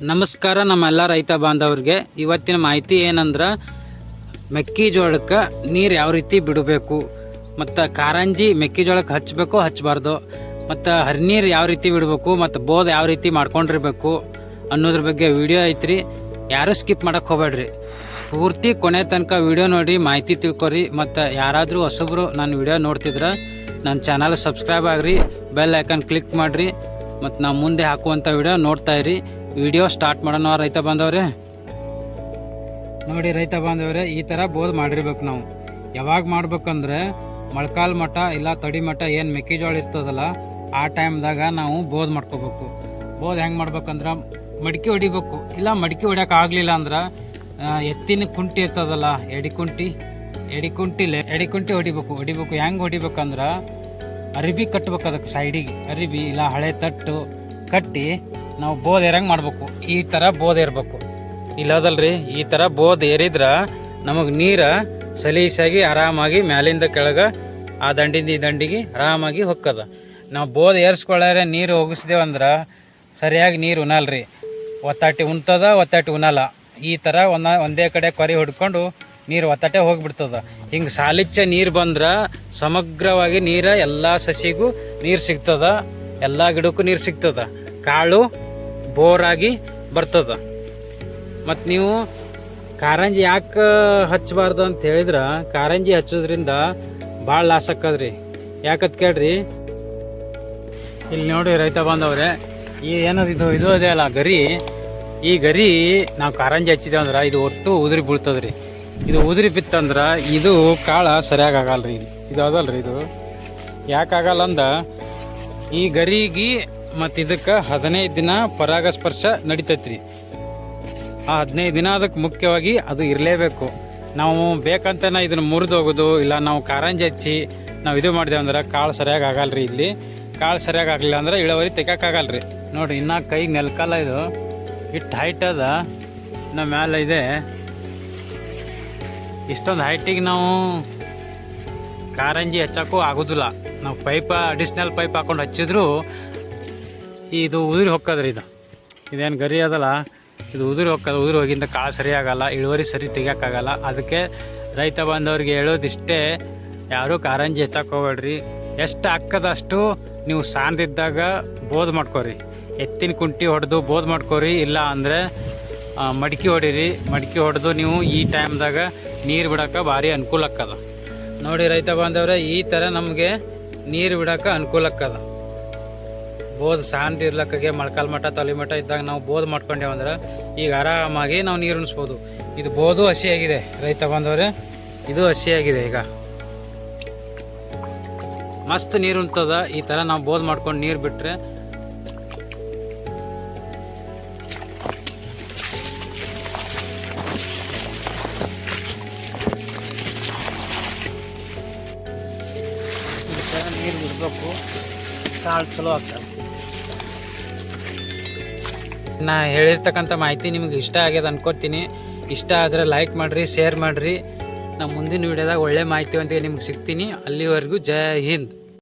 ನಮಸ್ಕಾರ ನಮ್ಮೆಲ್ಲ ರೈತ ಬಾಂಧವ್ರಿಗೆ. ಇವತ್ತಿನ ಮಾಹಿತಿ ಏನಂದ್ರೆ, ಮೆಕ್ಕೆಜೋಳಕ್ಕೆ ನೀರು ಯಾವ ರೀತಿ ಬಿಡಬೇಕು? ಮತ್ತು ಕಾರಂಜಿ ಮೆಕ್ಕೆಜೋಳಕ್ಕೆ ಹಚ್ಚಬೇಕು ಹಚ್ಚಬಾರ್ದು ಮತ್ತು ಹರಿನೀರು ಯಾವ ರೀತಿ ಬಿಡಬೇಕು? ಮತ್ತು ಬೋದ್ ಯಾವ ರೀತಿ ಮಾಡ್ಕೊಂಡಿರ್ಬೇಕು? ಅನ್ನೋದ್ರ ಬಗ್ಗೆ ವಿಡಿಯೋ ಐತ್ರಿ. ಯಾರೂ ಸ್ಕಿಪ್ ಮಾಡೋಕ್ಕೆ ಹೋಗಬೇಡ್ರಿ. ಪೂರ್ತಿ ಕೊನೆ ತನಕ ವಿಡಿಯೋ ನೋಡಿ ಮಾಹಿತಿ ತಿಳ್ಕೊರಿ. ಮತ್ತು ಯಾರಾದರೂ ಹೊಸಬ್ರು ನನ್ನ ವಿಡಿಯೋ ನೋಡ್ತಿದ್ರೆ, ನನ್ನ ಚಾನಲ್ ಸಬ್ಸ್ಕ್ರೈಬ್ ಆಗ್ರಿ, ಬೆಲ್ ಐಕನ್ ಕ್ಲಿಕ್ ಮಾಡಿರಿ. ಮತ್ತು ನಾವು ಮುಂದೆ ಹಾಕುವಂಥ ವಿಡಿಯೋ ನೋಡ್ತಾಯಿರಿ ವಿಡಿಯೋ ಸ್ಟಾರ್ಟ್ ಮಾಡೋಣ ರೈತ ಬಾಂಧವ್ರೆ. ನೋಡಿ ರೈತ ಬಾಂಧವ್ರೆ, ಈ ಥರ ಬೋದ್ ಮಾಡಿರ್ಬೇಕು ನಾವು. ಯಾವಾಗ ಮಾಡ್ಬೇಕಂದ್ರೆ ಮೊಳಕಾಲ್ ಮಠ ಇಲ್ಲ ತಡಿ ಮಠ ಏನು ಮೆಕ್ಕೆಜೋಳ ಇರ್ತದಲ್ಲ, ಆ ಟೈಮ್ದಾಗ ನಾವು ಬೋದ್ ಮಾಡ್ಕೋಬೇಕು. ಬೋದ್ ಹೆಂಗೆ ಮಾಡ್ಬೇಕಂದ್ರೆ ಮಡಿಕೆ ಹೊಡಿಬೇಕು. ಇಲ್ಲ ಮಡಿಕೆ ಹೊಡ್ಯಕ್ಕೆ ಆಗಲಿಲ್ಲ ಅಂದ್ರೆ ಎತ್ತಿನ ಕುಂಟಿ ಇರ್ತದಲ್ಲ, ಎಡಿ ಕುಂಟಿ, ಎಡಿ ಕುಂಟಿಲೆ ಎಡಿ ಕುಂಟಿ ಹೊಡಿಬೇಕು. ಹೊಡಿಬೇಕು, ಹೆಂಗೆ ಹೊಡಿಬೇಕಂದ್ರೆ ಅರಿಬಿ ಕಟ್ಬೇಕು ಅದಕ್ಕೆ ಸೈಡಿಗೆ ಅರಿಬಿ ಇಲ್ಲ ಹಳೆ ತಟ್ಟು ಕಟ್ಟಿ ನಾವು ಬೋದ್ ಏರಂಗೆ ಮಾಡಬೇಕು. ಈ ಥರ ಬೋದ್ ಇರಬೇಕು ಇಲ್ಲದಲ್ರಿ ಈ ಥರ ಬೋದ್ ಏರಿದ್ರೆ ನಮಗೆ ನೀರು ಸಲೀಸಾಗಿ ಆರಾಮಾಗಿ ಮ್ಯಾಲಿಂದ ಕೆಳಗೆ ಆ ದಂಡಿಂದ ಈ ದಂಡಿಗೆ ಆರಾಮಾಗಿ ಹೊಕ್ಕದ. ನಾವು ಬೋದ್ ಏರ್ಸ್ಕೊಳ್ಳಾರೆ ನೀರು ಹೋಗಿಸ್ದೇವಂದ್ರೆ ಸರಿಯಾಗಿ ನೀರು ಉಣಲ್ರಿ. ಒತ್ತಾಟಿ ಉಣ್ತದ, ಒತ್ತಾಟಿ ಉಣಲ್ಲ ಈ ಥರ ಒಂದ, ಒಂದೇ ಕಡೆ ಕೊರಿ ಹೊಡ್ಕೊಂಡು ನೀರು ಒತ್ತಾಟೆ ಹೋಗಿಬಿಡ್ತದ. ಹಿಂಗೆ ಸಾಲಿಚ್ಚ ನೀರು ಬಂದ್ರೆ ಸಮಗ್ರವಾಗಿ ನೀರು ಎಲ್ಲ ಸಸಿಗೂ ನೀರು ಸಿಗ್ತದ. ಎಲ್ಲ ಗಿಡಕ್ಕೂ ನೀರು ಸಿಗ್ತದ. ಕಾಳು ಬೋರಾಗಿ ಬರ್ತದ. ಮತ್ತು ನೀವು ಕಾರಂಜಿ ಯಾಕೆ ಹಚ್ಚಬಾರ್ದು ಅಂತ ಹೇಳಿದ್ರೆ, ಕಾರಂಜಿ ಹಚ್ಚೋದ್ರಿಂದ ಭಾಳ ಲಾಸ್ ಆಕ್ಕದ್ರಿ. ಯಾಕತ್ ಕೇಳ್ರಿ? ಇಲ್ಲಿ ನೋಡಿ ರೈತ ಬಾಂಧವ್ರೆ, ಈ ಏನದು ಇದು ಇದು ಅದೇ ಅಲ್ಲ, ಗರಿ. ಈ ಗರಿ ನಾವು ಕಾರಂಜಿ ಹಚ್ಚಿದೆ ಅಂದ್ರೆ ಇದು ಒಟ್ಟು ಉದುರಿ ಬೀಳ್ತದ್ರಿ. ಇದು ಉದುರಿ ಬಿತ್ತಂದ್ರೆ ಇದು ಕಾಳ ಸರಿಯಾಗಿ ಆಗಲ್ರಿ. ಇದು ಅದಲ್ರಿ ಇದು? ಯಾಕಾಗಲ್ಲ ಅಂದ? ಈ ಗರಿಗೆ ಮತ್ತು ಇದಕ್ಕೆ ಹದಿನೈದು ದಿನ ಪರಾಗಸ್ಪರ್ಶ ನಡಿತೈತ್ರಿ. ಆ ಹದಿನೈದು ದಿನ ಅದಕ್ಕೆ ಮುಖ್ಯವಾಗಿ ಅದು ಇರಲೇಬೇಕು. ನಾವು ಬೇಕಂತನ ಇದನ್ನು ಮುರಿದು ಹೋಗೋದು ಇಲ್ಲ ನಾವು ಕಾರಂಜಿ ಹಚ್ಚಿ ನಾವು ಇದು ಮಾಡಿದೆ ಅಂದ್ರೆ ಕಾಳು ಸರಿಯಾಗಿ ಆಗಲ್ರಿ ಇಲ್ಲಿ. ಕಾಳು ಸರಿಯಾಗಿ ಆಗಲಿಲ್ಲ ಅಂದ್ರೆ ಇಳುವರಿ ತೆಗಿಯೋಕ್ಕಾಗಲ್ರಿ ನೋಡಿರಿ, ಇನ್ನು ಕೈಗೆ ನೆಲ್ಕಲ್ಲ ಇದು. ಇಷ್ಟು ಹೈಟ್ ಅದ. ಇನ್ನು ಮೇಲೆ ಇದೆ. ಇಷ್ಟೊಂದು ಹೈಟಿಗೆ ನಾವು ಕಾರಂಜಿ ಹಚ್ಚೋಕ್ಕೂ ಆಗೋದಿಲ್ಲ. ನಾವು ಪೈಪ ಅಡಿಷ್ನಲ್ ಪೈಪ್ ಹಾಕೊಂಡು ಹಚ್ಚಿದ್ರು ಇದು ಉದುರಿ ಹೊಕ್ಕದ್ರಿ ಇದು. ಇದೇನು ಗರಿ ಅದಲ್ಲ. ಇದು ಉದುರಿ ಹೋಗ್ತದೆ ಉದುರಿ ಹೋಗಿಂದ ಕಾಳು ಸರಿಯಾಗಲ್ಲ, ಇಳುವರಿ ಸರಿ ತೆಗಿಯೋಕ್ಕಾಗಲ್ಲ. ಅದಕ್ಕೆ ರೈತ ಬಂದವ್ರಿಗೆ ಹೇಳೋದಿಷ್ಟೇ, ಯಾರೂ ಕಾರಂಜಿ ಹೆಚ್ಚಕ್ಕೆ ಹೋಗ್ಬೇಡ್ರಿ. ಎಷ್ಟು ಹಾಕದಷ್ಟು ನೀವು ಸಾಂದಿದ್ದಾಗ ಬೋದ್ ಮಾಡ್ಕೊರಿ. ಎತ್ತಿನ ಕುಂಟಿ ಹೊಡೆದು ಬೋದ್ ಮಾಡ್ಕೊರಿ, ಇಲ್ಲ ಅಂದರೆ ಮಡಿಕೆ ಹೊಡೀರಿ. ಮಡಿಕೆ ಹೊಡೆದು ನೀವು ಈ ಟೈಮ್ದಾಗ ನೀರು ಬಿಡೋಕೆ ಭಾರಿ ಅನುಕೂಲ ಆಕ್ಕದ ನೋಡಿ ರೈತ ಬಾಂಧವ್ರೆ, ಈ ಥರ ನಮಗೆ ನೀರು ಬಿಡೋಕೆ ಅನುಕೂಲಕ್ಕದ ಬೋದ್ ಶಾಂತಿ ಇರ್ಲಕ್ಕಾಗೆ ಮೊಳಕಾಲ್ ಮಠ, ತಲೆ ಮಠ ಇದ್ದಾಗ ನಾವು ಬೋದ್ ಮಾಡ್ಕೊಂಡೇವಂದ್ರೆ ಈಗ ಆರಾಮಾಗಿ ನಾವು ನೀರು ಉಣಿಸ್ಬೋದು. ಇದು ಬೋದು ಹಸಿಯಾಗಿದೆ ರೈತ ಬಂದವ್ರೆ. ಇದು ಹಸಿಯಾಗಿದೆ ಈಗ. ಮಸ್ತ್ ನೀರು ಉಣ್ತದ, ಈ ಥರ ನಾವು ಬೋದ್ ಮಾಡ್ಕೊಂಡು ನೀರು ಬಿಟ್ಟರೆ ನೀರು ಬಿಡಬೇಕು ಕಾಳು ಚಲೋ ಆಗ್ತದೆ. ನಾ ಹೇಳಿರ್ತಕ್ಕಂಥ ಮಾಹಿತಿ ನಿಮಗೆ ಇಷ್ಟ ಆಗ್ಯದ ಅನ್ಕೋತೀನಿ. ಇಷ್ಟ ಆದರೆ ಲೈಕ್ ಮಾಡಿರಿ ಶೇರ್ ಮಾಡಿರಿ. ನಾ ಮುಂದಿನ ವಿಡಿಯೋದಾಗ ಒಳ್ಳೆ ಮಾಹಿತಿ ಅಂತ ನಿಮ್ಗೆ ಸಿಗ್ತೀನಿ. ಅಲ್ಲಿವರೆಗೂ ಜೈ ಹಿಂದ್.